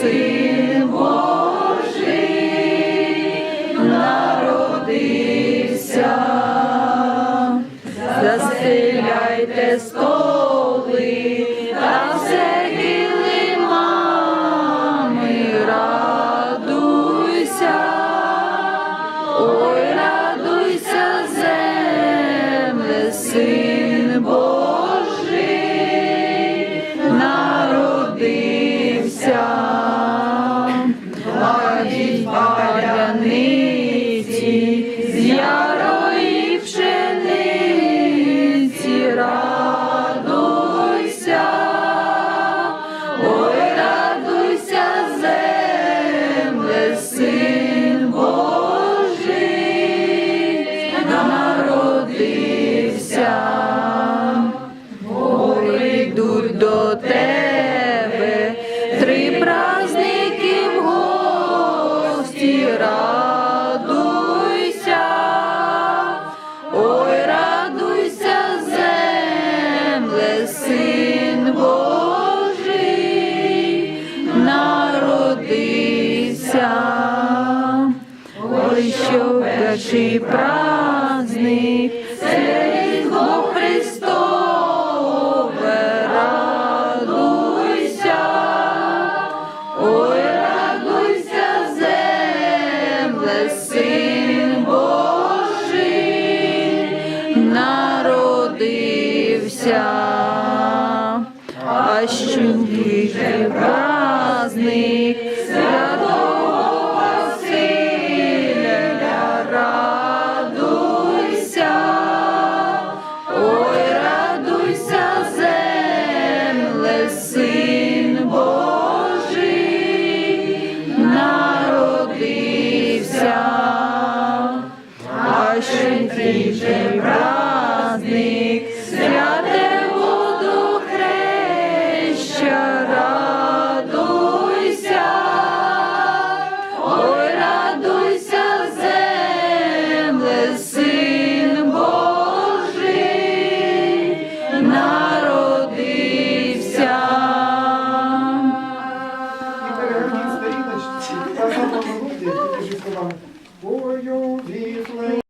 Син Божий народився, заселяйте столи. До тебе три праздники в гості, радуйся, ой, радуйся, земле, син Божий народився. Ой, що перший праздник, син Божий народився. А що же Рождественский праздник, святый.